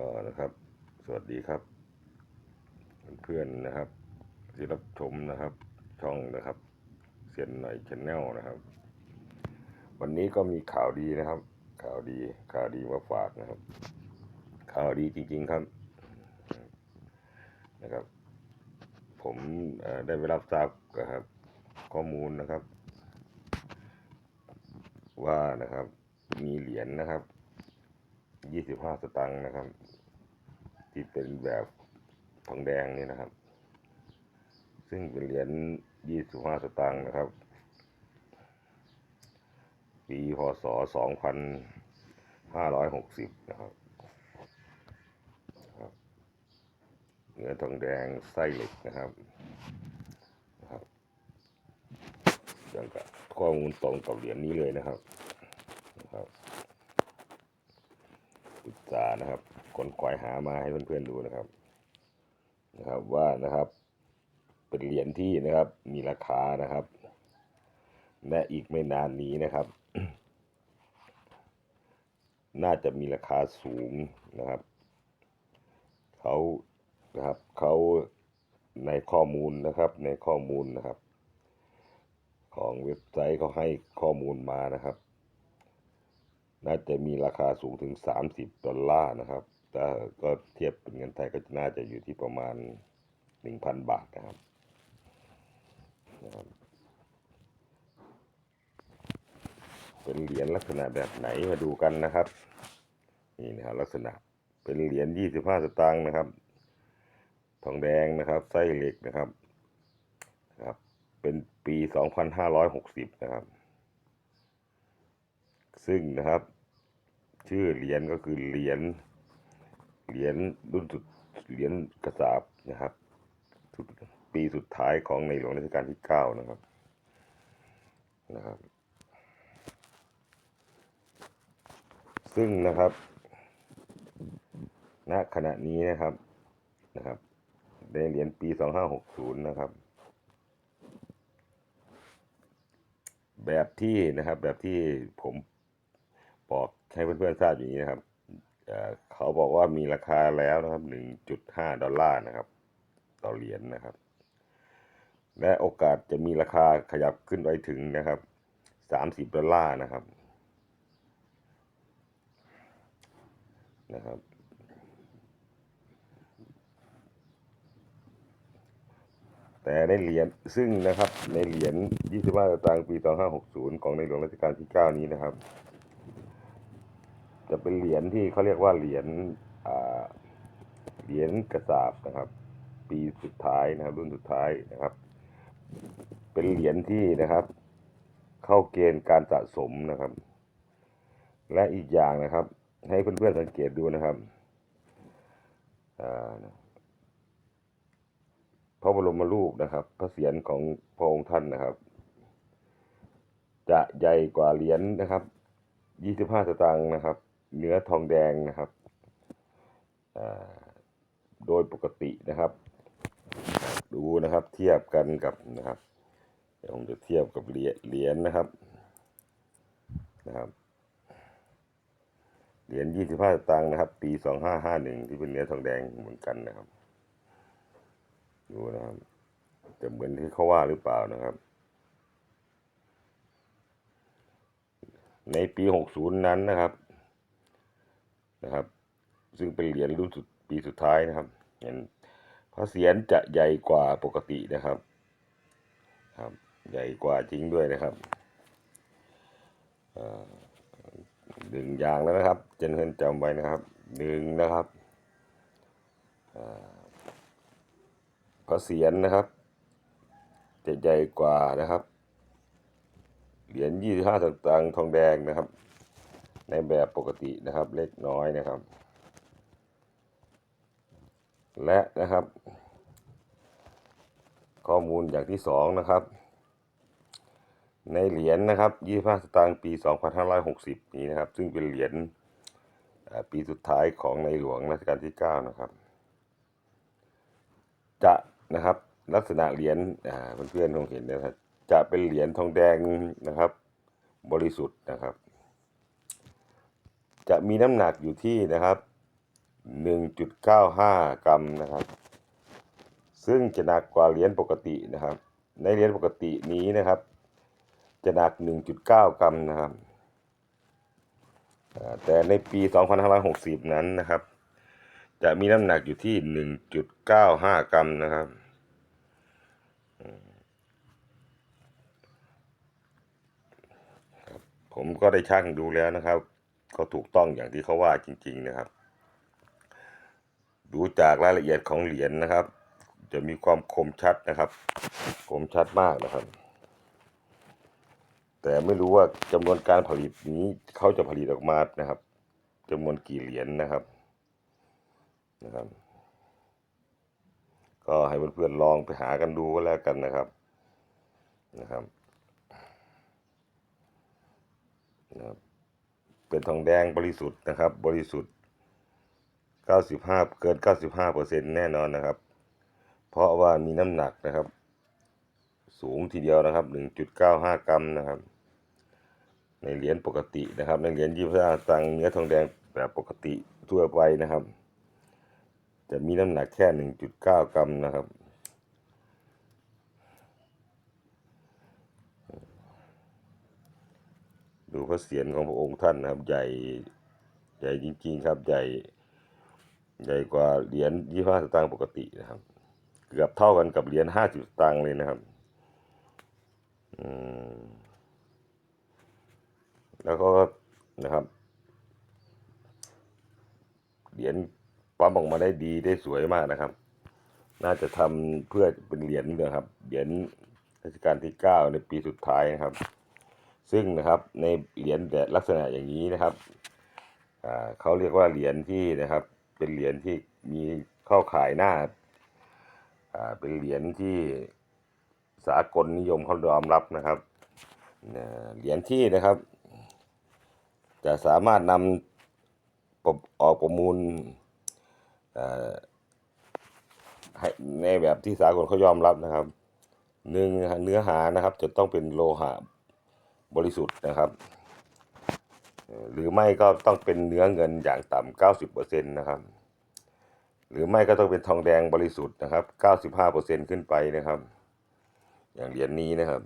ก็นะครับ สวัสดีครับ เพื่อนๆนะครับ ที่รับชมนะครับ ช่องนะครับเซียนหน่อยชแนลนะครับ วันนี้ก็มีข่าวดีนะครับ ข่าวดีข่าวดีมาฝากนะครับ ข่าวดีจริง ๆครับนะครับ ผมได้ไปรับทราบนะครับ ข้อมูลนะครับ ว่านะครับมีเหรียญนะครับยี่สิบห้าสตังค์นะครับ ที่เป็นแบบทองแดงนี่นะครับ ซึ่งเป็นเหรียญยี่สิบห้าสตางค์นะครับ ปีพศสองพันห้าร้อยหกสิบนะครับเนื้อทองแดงไส้เหล็กนะครับนะครับอย่างกับข้อมูลตรงกับเหรียญนี้เลยนะครับนะครับศึกษานะครับคนควายหามาให้เพื่อนๆดูนะครับนะครับว่านะครับ เป็นเหรียญที่นะครับมีราคานะครับ และอีกไม่นานนี้นะครับ น่าจะมีราคาสูงนะครับเขานะครับเขาในข้อมูลนะครับในข้อมูลนะครับ ของเว็บไซต์เขาให้ข้อมูลมานะครับ น่าจะมีราคาสูงถึง 30 ดอลลาร์นะครับ แต่ก็เทียบเป็นเงินไทยก็น่าจะอยู่ที่ประมาณ1,000บาทนะครับนะครับ เป็นเหรียญลักษณะแบบไหนมาดูกันนะครับ นี่นะครับลักษณะเป็นเหรียญ25สตางค์นะครับ ทองแดงนะครับไส้เหล็กนะครับนะครับ เป็นปี2560นะครับ ซึ่งนะครับ ชื่อเหรียญก็คือเหรียญ เหรียญรุ่นสุดเหรียญกระสาบนะครับสุดปีสุดท้ายของในหลวงรัชกาลที่9นะครับนะครับ ซึ่งนะครับณขณะนี้นะครับนะครับในเหรียญปี2560นะครับ แบบที่นะครับแบบที่ผมบอกให้เพื่อนๆทราบอย่างนี้นะครับ เอ่อเขาบอกว่ามีราคาแล้วนะครับ 1.5 ดอลลาร์นะครับ ต่อเหรียญนะครับ และโอกาสจะมีราคาขยับขึ้นไปถึงนะครับ 30 ดอลลาร์นะครับนะครับ แต่ในเหรียญซึ่งนะครับในเหรียญ25สตางค์ปี 2560 ของในหลวงรัชกาลที่ 9 นี้นะครับ จะเป็นเหรียญที่เขาเรียกว่าเหรียญเหรียญกระสาบนะครับ ปีสุดท้ายนะครับ รุ่นสุดท้ายนะครับ เป็นเหรียญที่นะครับ เข้าเกณฑ์การสะสมนะครับ และอีกอย่างนะครับ ให้เพื่อนๆสังเกตดูนะครับอ่าพระบรมรูปนะครับ พระเศียรของพระองค์ท่านนะครับ จะใหญ่กว่าเหรียญนะครับ 25 สตางค์นะครับ เนื้อทองแดงนะครับโดยปกตินะครับ ดูนะครับเทียบกันกับนะครับเดี๋ยวผมจะเทียบกับเหรียญเหรียญนะครับนะครับเหรียญ25สตางค์นะครับ ปี2551ที่เป็นเนื้อทองแดงเหมือนกันนะครับ ดูนะครับจะเหมือนที่เขาว่าหรือเปล่านะครับ ในปี60นั้นนะครับ นะครับ ซึ่งเป็นเหรียญรุ่นสุดปีสุดท้ายนะครับเห็นพระเศียรจะใหญ่กว่าปกตินะครับครับใหญ่กว่าจริงด้วยนะครับอ่าหนึ่งอย่างแล้วนะครับเจนเพื่อนจำไว้นะครับหนึ่งนะครับพระเศียรนะครับ จะใหญ่กว่านะครับ เหรียญ25สตางค์ทองแดงนะครับ ในแบบปกตินะครับเล็กน้อยนะครับ และนะครับ ข้อมูลอย่างที่สองนะครับ ในเหรียญนะครับ25สตางค์ปี 2560 นี้นะครับ ซึ่งเป็นเหรียญปีสุดท้ายของในหลวงรัชกาลที่ 9 นะครับ จะนะครับลักษณะเหรียญเพื่อนๆคงเห็นนะครับจะเป็นเหรียญทองแดงนะครับ บริสุทธิ์นะครับ จะมีน้ำหนักอยู่ที่นะครับ 1.95 กรัมนะครับ ซึ่งจะหนักกว่าเหรียญปกตินะครับ ในเหรียญปกตินี้นะครับ จะหนัก 1.9 กรัมนะครับแต่ในปี 2560 นั้นนะครับ จะมีน้ำหนักอยู่ที่ 1.95 กรัมนะครับอืมครับผมก็ได้ชั่งดูแล้วนะครับ ก็ถูกต้องอย่างที่เขาว่าจริง ๆ นะครับ ดูจากรายละเอียดของเหรียญนะครับ จะมีความคมชัดนะครับ คมชัดมากนะครับ แต่ไม่รู้ว่าจำนวนการผลิตนี้เขาจะผลิตออกมานะครับจำนวนกี่เหรียญนะครับนะครับ ก็ให้เพื่อนๆลองไปหากันดูก็แล้วกันนะครับนะครับนะครับ เป็นทองแดงบริสุทธิ์นะครับ บริสุทธิ์ 95 เกิน 95เปอร์เซ็นแน่นอนนะครับ เพราะว่ามีน้ำหนักนะครับ สูงทีเดียวนะครับ 1.95 กรัมนะครับ ในเหรียญปกตินะครับ ในเหรียญยี่ห้าตังเนื้อทองแดงแบบปกติทั่วไปนะครับ จะมีน้ำหนักแค่ 1.9 กรัมนะครับ ดูพระเศียรของพระองค์ท่านนะครับ ใหญ่ใหญ่จริง ๆ ครับใหญ่ใหญ่กว่าเหรียญยี่ห้าสตางค์ปกตินะครับ เกือบเท่ากันกับเหรียญห้าสิบสตางค์เลยนะครับอืมแล้วก็นะครับเหรียญปั๊มออกมาได้ดีได้สวยมากนะครับ น่าจะทำเพื่อเป็นเหรียญนะครับเหรียญรัชกาลที่เก้าในปีสุดท้ายนะครับ ซึ่งนะครับในเหรียญแบบลักษณะอย่างนี้นะครับเขาเรียกว่าเหรียญที่นะครับเป็นเหรียญที่มีเข้าขายหน้าเป็นเหรียญที่สากลนิยมเขายอมรับนะครับเหรียญที่นะครับ จะสามารถนำประออกประมูลให้ในแบบที่สากลเขายอมรับนะครับหนึ่งเนื้อหานะครับจะต้องเป็นโลหะ บริสุทธิ์นะครับ หรือไม่ก็ต้องเป็นเนื้อเงินอย่างต่ำเก้าสิบเปอร์เซ็นต์นะครับ หรือไม่ก็ต้องเป็นทองแดงบริสุทธิ์นะครับเก้าสิบห้าเปอร์เซ็นต์ขึ้นไปนะครับ อย่างเหรียญนี้นะครับ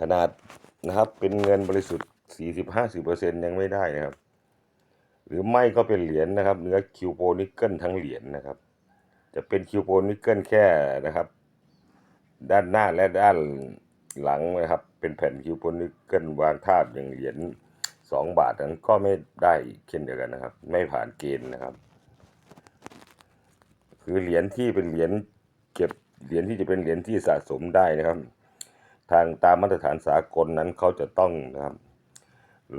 ขนาดนะครับเป็นเงินบริสุทธิ์สี่สิบห้าสิบเปอร์เซ็นต์ยังไม่ได้นะครับ หรือไม่ก็เป็นเหรียญนะครับ เนื้อคิวโปนิกเกิลทั้งเหรียญนะครับ จะเป็นคิวโปนิกเกิลแค่นะครับ ด้านหน้าและด้านหลังนะครับ เป็นแผ่นคิวโปนิกเกิลวางทาบอย่างเหรียญสองบาทนั้นก็ไม่ได้เช่นเดียวกันนะครับ ไม่ผ่านเกณฑ์นะครับ คือเหรียญที่เป็นเหรียญเก็บเหรียญที่จะเป็นเหรียญที่สะสมได้นะครับ ทางตามมาตรฐานสากลนั้นเขาจะต้องนะครับโล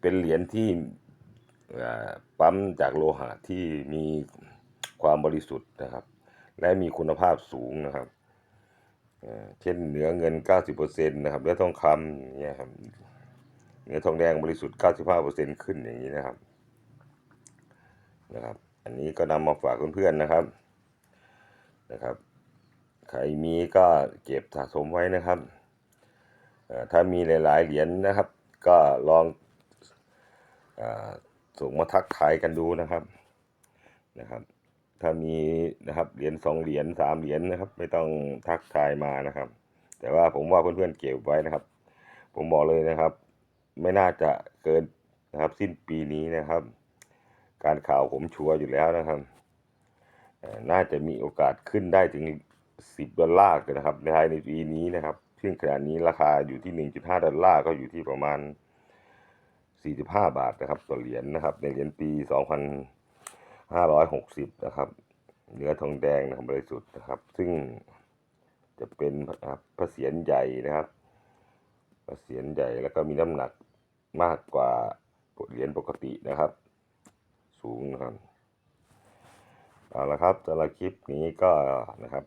เป็นเหรียญที่อ่าปั๊มจากโลหะที่มี ความบริสุทธิ์นะครับ และมีคุณภาพสูงนะครับเช่นเนื้อเงิน 90%นะครับเนื้อทองคำเงี้ยครับเนื้อทองแดงบริสุทธิ์ 95%ขึ้นอย่างนี้นะครับนะครับ อันนี้ก็นำมาฝากเพื่อนๆนะครับนะครับใครมีก็เก็บสะสมไว้นะครับถ้ามีหลาย ๆ เหรียญนะครับ ก็ลองอส่งมาทักทายกันดูนะครับนะครับ ถ้ามีนะครับเหรียญสองเหรียญสามเหรียญนะครับ ไม่ต้องทักทายมานะครับ แต่ว่าผมว่าเพื่อนๆเก็บไว้นะครับ ผมบอกเลยนะครับ ไม่น่าจะเกินนะครับ สิ้นปีนี้นะครับ การข่าวผมชัวร์อยู่แล้วนะครับ น่าจะมีโอกาสขึ้นได้ถึง 10 ดอลลาร์นะครับในภายในปีนี้นะครับซึ่งขณะนี้ราคาอยู่ที่ 1.5 ดอลลาร์ก็อยู่ที่ประมาณ 45 บาทนะครับต่อเหรียญนะครับ ในเหรียญปี 560 นะครับ เนื้อทองแดงนะครับบริสุทธิ์นะครับ ซึ่งจะเป็นนะครับพระเศียรใหญ่นะครับพระเศียรใหญ่แล้วก็มีน้ำหนักมากกว่าเหรียญปกตินะครับ สูงนะครับเอาละครับสำหรับคลิปนี้ก็นะครับ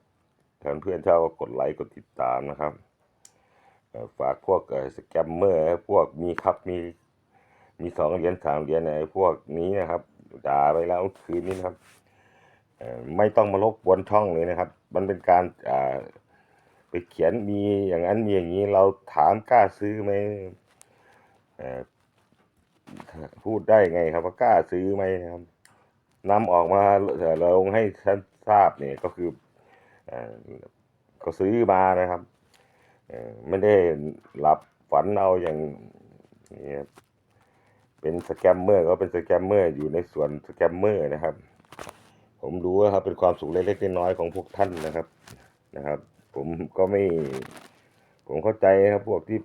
ท่านเพื่อนเช่าก็กดไลค์กดติดตามนะครับฝากพวกสแกมเมอร์พวกมีครับมีมีสองเหรียญสามเหรียญไอ้พวกนี้นะครับ ด่าไปแล้วคืนนี้นะครับไม่ต้องมาลบกวนช่องเลยนะครับ มันเป็นการไปเขียนมีอย่างนั้นมีอย่างนี้เราถามกล้าซื้อไหมพูดได้ไงครับว่ากล้าซื้อไหมนะครับนำออกมาเอ่อลงให้ท่านทราบเนี่ยก็คือก็ซื้อมานะครับไม่ได้หลับฝันเอาอย่างนี้ เป็นสแกมเมอร์ก็เป็นสแกมเมอร์อยู่ในส่วนสแกมเมอร์นะครับ ผมรู้ว่าครับเป็นความสุขเล็กๆน้อยๆของพวกท่านนะครับนะครับ ผมก็ไม่ ผมเข้าใจครับพวกที่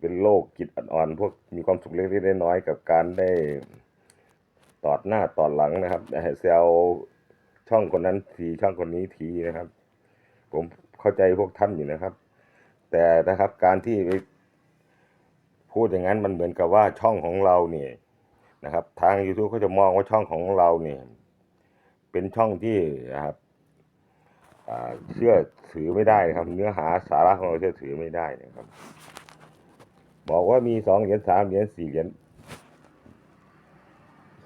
เป็นโรคจิตอ่อนๆพวกมีความสุขเล็กๆน้อยๆกับการได้ตอดหน้าตอดหลังนะครับแซวช่องคนนั้นทีช่องคนนี้ทีนะครับ ผมเข้าใจพวกท่านอยู่นะครับ แต่นะครับการที่ไป พูดอย่างนั้นมันเหมือนกับว่าช่องของเราเนี่ยนะครับ ทาง YouTube เขาจะมองว่าช่องของเราเนี่ยเป็นช่องที่นะครับเชื่อถือไม่ได้นะครับ เนื้อหาสาระของเราเชื่อถือไม่ได้นะครับ บอกว่ามีสองเหรียญสามเหรียญสี่เหรียญ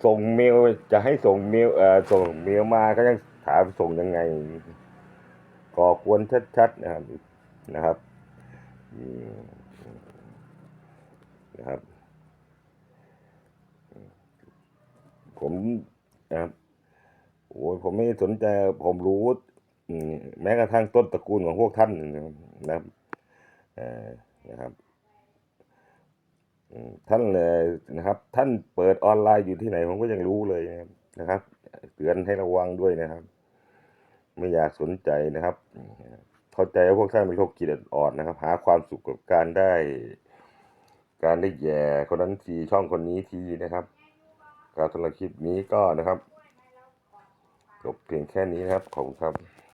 ส่งเมลจะให้ส่งเมลเอ่อส่งเมลมาก็ยังถามส่งยังไง ก่อควรชัดๆนะครับนะครับอืม นะครับ ผมนะครับโอ้ยผมไม่สนใจผมรู้แม้กระทั่งต้นตระกูลของพวกท่านนะครับนะครับ ท่านเลยนะครับ ท่านเปิดออนไลน์อยู่ที่ไหนผมก็ยังรู้เลยนะครับนะครับเตือนให้ระวังด้วยนะครับ ไม่อยากสนใจนะครับเข้าใจว่าพวกท่านเป็นโรคจิตอ่อนนะครับ หาความสุขกับการได้ การได้แย่คนนั้นทีช่องคนนี้ทีนะครับการสำหรับคลิปนี้ก็นะครับจบเพียงแค่นี้นะครับขอบคุณครับ